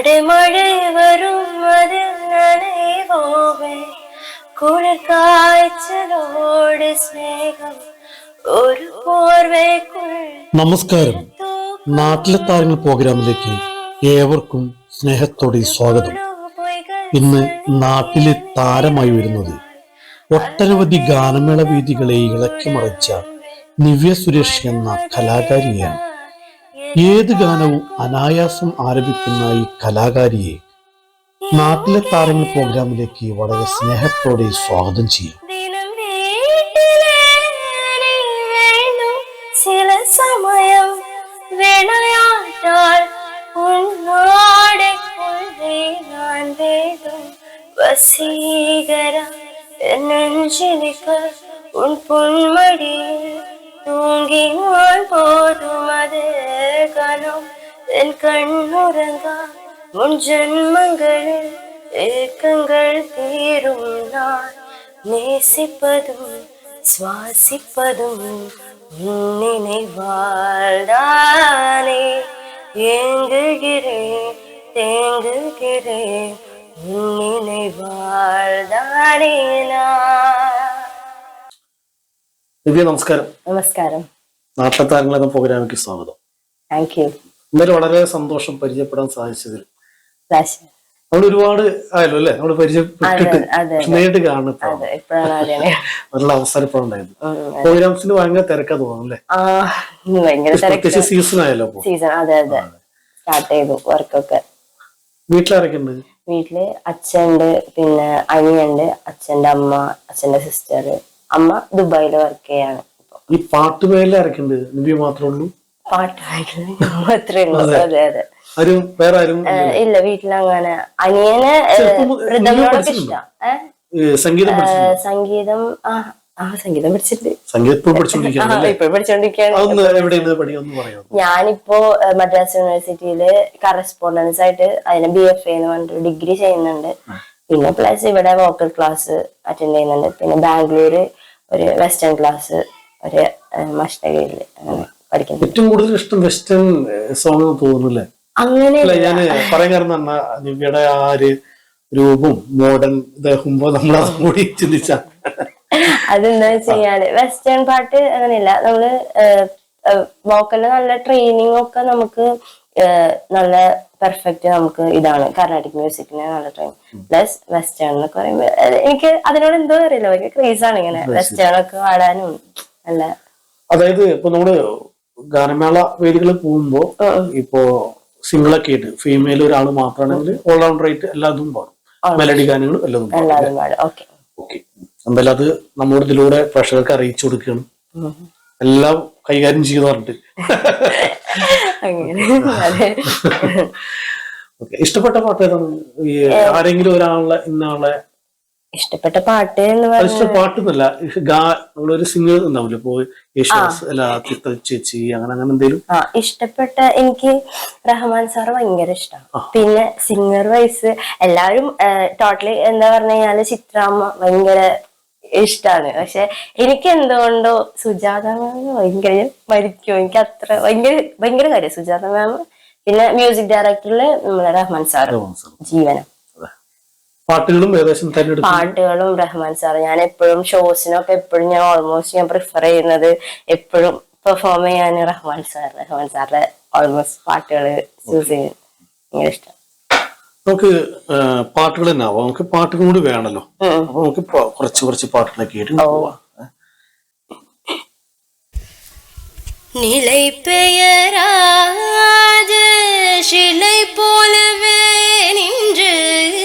അടിമഴ വരും അത് അതിൽ നനയുവോവേ കുളിക്കാഴ്ചലോട് സ്നേഹം ഒരു പോർവേക്കുൾ നമസ്കാരം. നാട്ടിലെ താരങ്ങൾ പ്രോഗ്രാമിലേക്ക് ഏവർക്കും സ്നേഹത്തോടെ സ്വാഗതം. ഇന്ന് നാട്ടിലെ താരമായി വരുന്നത് ഒട്ടനവധി ഗാനമേള വേദികളെ ഇളക്കി മറിച്ച നിവ്യ സുരേഷ് എന്ന കലാകാരിയാണ്. ഏത് ഗാനവും അനായാസം ആരംഭിക്കുന്ന ഈ കലാകാരിയെ നാട്ടിലെ താരങ്ങൾ പ്രോഗ്രാമിലേക്ക് വളരെ സ്നേഹത്തോടെ സ്വാഗതം ചെയ്യും. തൂങ്ങി ചില ഉന്നോടെ ഞാൻ വേണം വസീകര നെഞ്ചിലിക്ക് ഉൻ പൊന്മടിയിൽ തൂങ്ങിനാൻ പോതും അത് കനം എൻ കണ്ണുറങ്ങാ മുൻ ജന്മങ്ങളിൽ ഏക്കങ്ങൾ തീരും നാൾ நேசிப்பதும் சுவாசிப்பதும் உன் நினைவாழ்தானே ஏங்குகிறேன் தேங்குகிறேன் உன் நினைவாழ்தானே நான் ദിവ്യ നമസ്കാരം നമസ്കാരം നാട്ടിലെ താരങ്ങൾ എന്ന പ്രോഗ്രാമിലേക്ക് സ്വാഗതം താങ്ക് യു ഇന്നലെ വളരെ സന്തോഷം പരിചയപ്പെടാൻ സാധിച്ചതിൽ. നമ്മൾ ഒരുപാട് ആയല്ലോ അല്ലെ? നമ്മൾ പരിചയപ്പെട്ടിട്ട്. നേരിട്ട് കാണുന്നു അതെ ഇപ്പോഴാണ് ആദ്യമാണ് നല്ല അവസരം ഇപ്പൊ ഉണ്ടായത് പ്രോഗ്രാംസിന് ഭയങ്കര തിരക്കാ തോന്നുന്നു അല്ലേ? സീസൺ ആയല്ലോ സീസൺ അതെ അതെ. സ്റ്റാർട്ട് ചെയ്തു വർക്കൊക്കെ വീട്ടിലാരൊക്കെ ഉണ്ട് വീട്ടിൽ അച്ഛണ്ട് പിന്നെ അനിയുണ്ട് അച്ഛന്റെ അമ്മ അച്ഛന്റെ സിസ്റ്റർ അമ്മ ദുബായിൽ വർക്ക് ചെയ്യാണ് ഈ പാട്ടുപേരിൽ ആരൊക്കെ ഉണ്ട് മാത്രമേ ഉള്ളൂ? പാട്ട് വായിക്കുന്നത് മാത്രമേ ഉള്ളൂ. അതെ. അതെ ആരും വേറെ ആരും ഇല്ല വീട്ടിലങ്ങനെ. അനിയന് ഇഷ്ടം. സംഗീതം സംഗീതം ആ ആ സംഗീതം പഠിച്ചിട്ടുണ്ട്. ഞാനിപ്പോ മദ്രാസ് യൂണിവേഴ്സിറ്റിയിൽ കറസ്പോണ്ടൻസ് ആയിട്ട് അതിന് ബി എഫ് എന്ന് പറഞ്ഞിട്ട് ഡിഗ്രി ചെയ്യുന്നുണ്ട്. പിന്നെ പ്ലസ് ഇവിടെ വോക്കൽ ക്ലാസ് അറ്റൻഡ് ചെയ്യുന്നുണ്ട്. പിന്നെ ബാംഗ്ലൂര് ഒരു വെസ്റ്റേൺ ക്ലാസ് ഒരു മഷ്ടകയിൽ അങ്ങനെ. പഠിക്കുന്നു ഏറ്റവും കൂടുതൽ ഇഷ്ടം വെസ്റ്റേൺ സോങ് തോന്നുന്നില്ലേ അങ്ങനെ ഞാൻ പറയാൻ കാരണം എന്നാ നിവ്യയുടെ ആ ഒരു രൂപം മോഡേൺ ഇതാകുമ്പോ നമ്മൾ കൂടി ചിന്തിച്ച. അതെന്താ വെച്ചാൽ വെസ്റ്റേൺ പാട്ട് അങ്ങനെയല്ല. നമ്മൾ വോക്കലിന് നല്ല ട്രെയിനിങ് ഒക്കെ നമുക്ക് നല്ല പെർഫെക്റ്റ് നമുക്ക് ഇതാണ്. കർണാട്ടിക് മ്യൂസിക്കിന് നല്ല ട്രെയിൻ പ്ലസ് വെസ്റ്റേൺ എന്നൊക്കെ പറയുമ്പോൾ എനിക്ക് അതിനോട് എന്തോ അറിയില്ല. ഭയങ്കര ക്രേസ് ആണ് ഇങ്ങനെ വെസ്റ്റേൺ ഒക്കെ പാടാനും നല്ല അതായത് ഇപ്പൊ നമ്മൾ ഗാനമേള വേദികളിൽ പോകുമ്പോൾ ഇപ്പോ സിംഗിൾ ഒക്കെ ആയിട്ട് ഫീമെയിൽ ഒരാൾ മാത്രമാണെങ്കിൽ ഓൾറൗണ്ടർ റേറ്റ് എല്ലാതും പാടും. മെലഡി ഗാനങ്ങളും പാടും. ഓക്കെ. എന്തായാലും അത് നമ്മുടെ ഇതിലൂടെ പ്രേക്ഷകർക്ക് അറിയിച്ചു കൊടുക്കുകയാണ്. എല്ലാം കൈകാര്യം ചെയ്തു പറഞ്ഞിട്ട്. ഇഷ്ടപ്പെട്ട പാട്ട് ഏതാണ്? ആരെങ്കിലും ഒരാളെ ഇന്നാളെ ഇഷ്ടപ്പെട്ട പാട്ട് എന്ന് ഇഷ്ടം പാട്ടൊന്നുമല്ല. നമ്മളൊരു സിംഗർ ഉണ്ടാവില്ല? ഇപ്പോ യേശുദാസ് അല്ല ചിത്ര ചേച്ചി അങ്ങനെ അങ്ങനെ എന്തെങ്കിലും ആ ഇഷ്ടപ്പെട്ട എനിക്ക് റഹ്മാൻ സാർ ഭയങ്കര ഇഷ്ടമാണ് പിന്നെ സിംഗർ വൈസ് എല്ലാവരും ടോട്ടലി എന്താ പറഞ്ഞു കഴിഞ്ഞാൽ ചിത്രാമ്മ ഭയങ്കര ഇഷ്ടമാണ് പക്ഷെ എനിക്ക് എന്തുകൊണ്ടോ സുജാത മാം ഭയങ്കര മരിക്കും. എനിക്ക് അത്ര ഭയങ്കര ഭയങ്കര കാര്യം. സുജാത മാം പിന്നെ മ്യൂസിക് ഡയറക്ടറിൽ നമ്മളെ റഹ്മാൻ സാർ ജീവനം. പാട്ടുകളും ഏകദേശം തെരഞ്ഞെടുപ്പ് പാട്ടുകളും റഹ്മാൻ സാർ ഞാൻ എപ്പോഴും ഷോസിനൊക്കെ എപ്പോഴും ഞാൻ ഓൾമോസ്റ്റ് ഞാൻ പ്രിഫർ ചെയ്യുന്നത് എപ്പോഴും പെർഫോം ചെയ്യാൻ റഹ്മാൻ സാർ റഹ്മാൻ സാറിന്റെ ഓൾമോസ്റ്റ് പാട്ടുകൾ ചൂസ് ചെയ്യും ഭയങ്കര ഇഷ്ടം നമുക്ക് ആ, പാട്ടുകൾ തന്നെ ആവാം നമുക്ക് പാട്ടുകൾ കൂടി വേണമല്ലോ അപ്പൊ നമുക്ക് ഇപ്പൊ കുറച്ച് കുറച്ച് പാട്ടുകളൊക്കെ കേട്ട് പോവാം நிலை பெயராத சிலை போலவே நின்று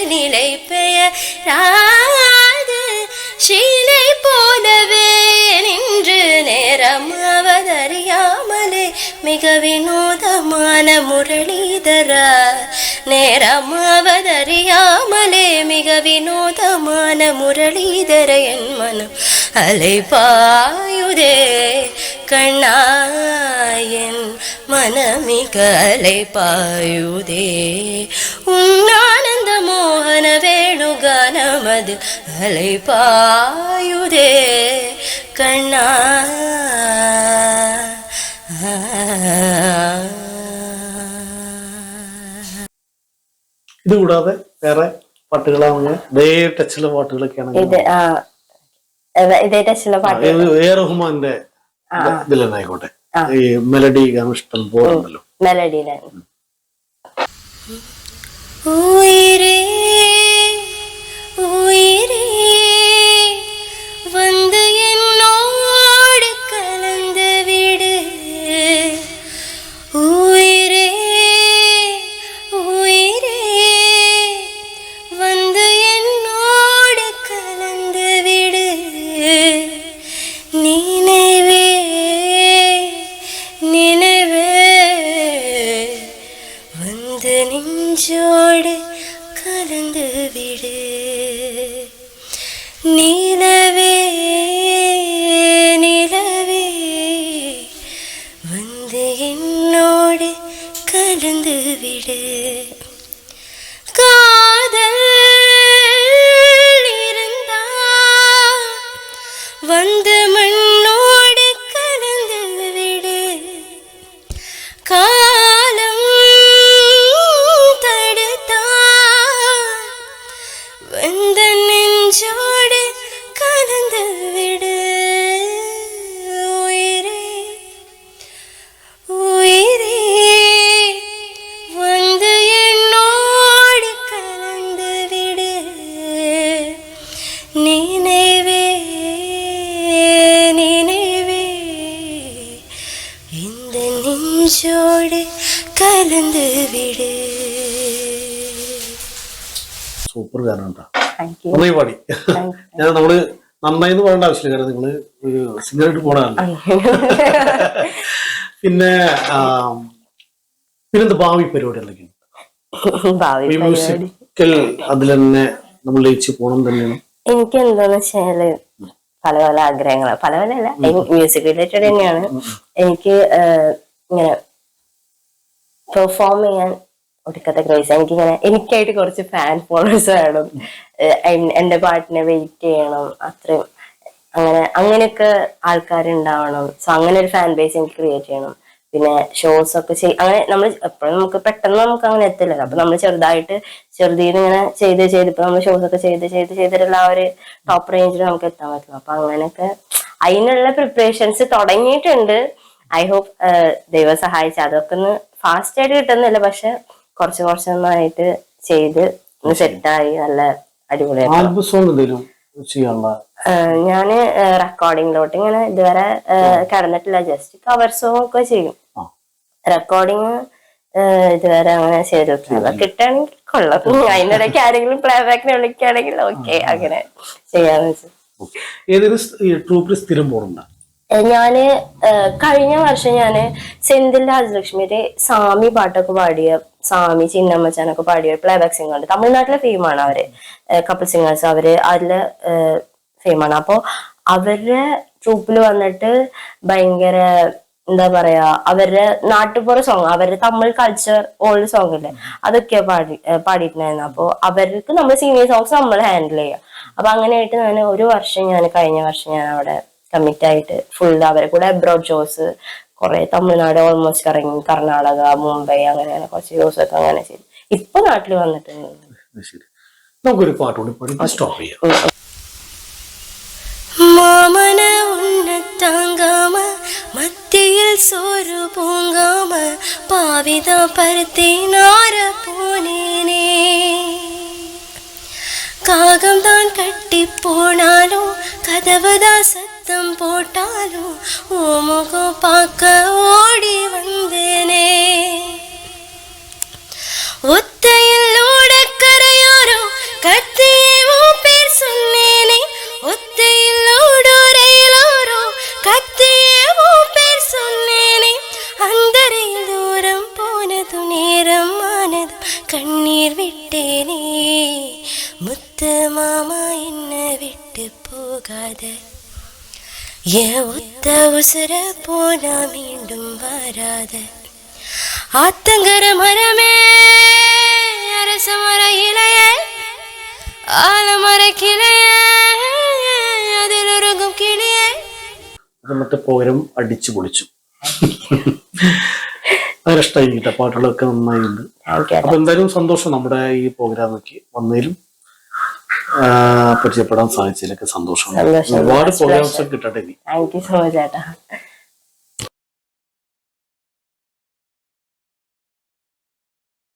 நிலை பெயராது. சீலை போலவே நின்று நேரம் அவதறியாமலே மிக வினோதமான முரளிதரா நேரம் அவதறியாமலே மிக வினோதமான முரளிதர என் மனம் അലൈപായുദേ കണ്ണായൻ മനമിക അലൈപ്പായുരേ ഉണ്ണാനന്ദ മോഹന വേണുഗാനമത് അലൈപ്പായുരേ കണ്ണാ. ഇതുകൂടാതെ വേറെ പാട്ടുകളാണെങ്കിൽ ടച്ചിലെ ടച്ചിലുള്ള ആ എ റഹ്മാന്റെ ഇതിലെന്നായിക്കോട്ടെ. ഈ മെലഡി ഗാനിഷ്ടം പോലുണ്ടല്ലോ മെലഡിയിലായിരുന്നു ഉയരേ ഉയരേ വന്ദ நெஞ்சோடு கலந்து விடு. நிலவே நிலவே வந்து என்னோடு கலந்து விடு. நெஞ்சோடு கலந்து വിട് സൂപ്പർ ഗാനം കേട്ടോ താങ്ക് യു നന്നായി പാടി ഞാൻ നമ്മള് നന്നായി എന്ന് പറയേണ്ട ആവശ്യമില്ല കാരണം നിങ്ങള് ഒരു സിംഗറായിട്ട് പോണതല്ല പിന്നെ ആ, പിന്നെന്താ ഭാവി പരിപാടികളൊക്കെ ഭാവി ഈ പരിപാടി മ്യൂസിക്കൽ അതിൽ തന്നെ നമ്മൾ ലയിച്ച് പോകണം തന്നെയാണ് എനിക്ക് എന്താന്ന് വെച്ചാല് പല പല ആഗ്രഹങ്ങൾ പല പല അല്ല മ്യൂസിക് റിലേറ്റഡ് തന്നെയാണ്. എനിക്ക് ഇങ്ങനെ പെർഫോം ചെയ്യാൻ ഒടുക്കത്തെ എനിക്ക് എനിക്കിങ്ങനെ എനിക്കായിട്ട് കുറച്ച് ഫാൻ ഫോളോവേഴ്സ് വേണം. എന്റെ പാട്ടിനെ വെയിറ്റ് ചെയ്യണം. അത്രയും. അങ്ങനെ അങ്ങനെയൊക്കെ ആൾക്കാരുണ്ടാവണം. സോ അങ്ങനെ ഒരു ഫാൻ ബേസ് എനിക്ക് ക്രിയേറ്റ് ചെയ്യണം. പിന്നെ ഷോസ് ഒക്കെ ചെയ് അങ്ങനെ നമ്മൾ എപ്പോഴും നമുക്ക് പെട്ടെന്ന് നമുക്ക് അങ്ങനെ എത്തില്ലല്ലോ. അപ്പൊ നമ്മൾ ചെറുതായിട്ട് ചെറുതീന്ന് ഇങ്ങനെ ചെയ്ത് ചെയ്ത് ഇപ്പൊ നമ്മൾ ഷോസ് ഒക്കെ ചെയ്ത് ചെയ്ത് ചെയ്തിട്ടുള്ള ആ ഒരു ടോപ്പ് റേഞ്ചിൽ നമുക്ക് എത്താൻ പറ്റും അപ്പൊ അങ്ങനെയൊക്കെ അതിനുള്ള പ്രിപ്പറേഷൻസ് തുടങ്ങിയിട്ടുണ്ട്. ഐ ഹോപ്പ് ദൈവം സഹായിച്ച അതൊക്കെ ഒന്ന് ഫാസ്റ്റ് ആയിട്ട് കിട്ടുന്നില്ല. പക്ഷെ കുറച്ച് കുറച്ചൊന്നായിട്ട് ചെയ്ത് സെറ്റായി നല്ല അടിപൊളിയായിട്ട് ഞാൻ റെക്കോർഡിങ്ങിലോട്ട് ഇങ്ങനെ ഇതുവരെ കടന്നിട്ടില്ല. ജസ്റ്റ് കവർ സോങ് ഒക്കെ ചെയ്യും. റെക്കോർഡിങ് ഇതുവരെ അങ്ങനെ ചെയ്തിട്ടില്ല. കിട്ടുകയാണെങ്കിൽ കൊള്ളാം. അതിനിടയ്ക്ക് ആരെങ്കിലും പ്ലേ ബാക്കിനെ വിളിക്കുകയാണെങ്കിൽ ഓക്കെ അങ്ങനെ ചെയ്യാന്ന് വെച്ചു. ഏതൊരു ട്രൂപ്പിൽ സ്ഥിരം പോറുണ്ട ഏഹ് ഞാൻ കഴിഞ്ഞ വർഷം ഞാൻ സെന്തിൽ രാജലക്ഷ്മിയുടെ സ്വാമി പാട്ടൊക്കെ പാടിയ സ്വാമി ചിന്നമ്മച്ചാനൊക്കെ പാടിയ പ്ലേ ബാക്ക് സിംഗർ ഉണ്ട്. തമിഴ്നാട്ടിലെ ഫെയിമാണ് അവർ. കപ്പിൾ സിംഗേഴ്സ് അവർ അതിൽ ഫെയിമാണ് അപ്പോ അവരുടെ ട്രൂപ്പിൽ വന്നിട്ട് ഭയങ്കര എന്താ പറയാ അവരുടെ നാട്ടുപുറ സോങ് അവരുടെ തമിഴ് കൾച്ചർ ഓൾഡ് സോങ് ഇല്ലേ? അതൊക്കെയാ പാടി പാടിയിട്ടുണ്ടായിരുന്നു. അപ്പൊ അവർക്ക് നമ്മൾ സീനിയർ സോങ്സ് നമ്മൾ ഹാൻഡിൽ ചെയ്യാം. അപ്പൊ അങ്ങനെയായിട്ട് ഞാൻ ഒരു വർഷം ഞാൻ കഴിഞ്ഞ വർഷം ഞാൻ അവിടെ കമ്മിറ്റ് ആയിട്ട് ഫുൾ അവരെ കൂടെ അബ്രോഡ് ഷോസ് കുറെ തമിഴ്നാട് ഓൾമോസ്റ്റ് കറങ്ങി കർണാടക മുംബൈ അങ്ങനെ അങ്ങനെ കുറച്ച് ഷോസ് ഒക്കെ അങ്ങനെ ചെയ്തു. ഇപ്പൊ നാട്ടിൽ വന്നിട്ടുണ്ട് നമുക്കൊരു പാട്ട് കൂടി പാടി സ്റ്റോപ്പ് ചെയ്യാം. மத்தியில் சோறு பூங்காம பாவிதா பருத்தி நார போனேனே. காகம் தான் கட்டி போனாலும் கதவு சத்தம் போட்டாலும் ஓ முகம் பார்க்க ஓடி வந்தேனே. ஒத்தையில் ஓடக்கரையோரம் என் ஒத்த உசுர போனா மீண்டும் வராத ஆத்தங்கர மரமே அரச மர இலையே ஆலமர கிளையே அதில் உருகும் கிளியே അത് മറ്റേ പകരം അടിച്ചു പൊളിച്ചു ഭയങ്കര ഇഷ്ടമായി കേട്ടോ പാട്ടുകളൊക്കെ നന്നായിട്ടുണ്ട് താങ്ക് യു അപ്പൊ എന്തായാലും സന്തോഷം നമ്മുടെ ഈ പ്രോഗ്രാമൊക്കെ വന്നതിലും ആ, പരിചയപ്പെടാൻ സാധിച്ചതിലൊക്കെ സന്തോഷം. ഒരുപാട് പ്രോഗ്രാംസ് കിട്ടട്ടെ ഇനി. താങ്ക് യു സോ മച്ച് ചേട്ടാ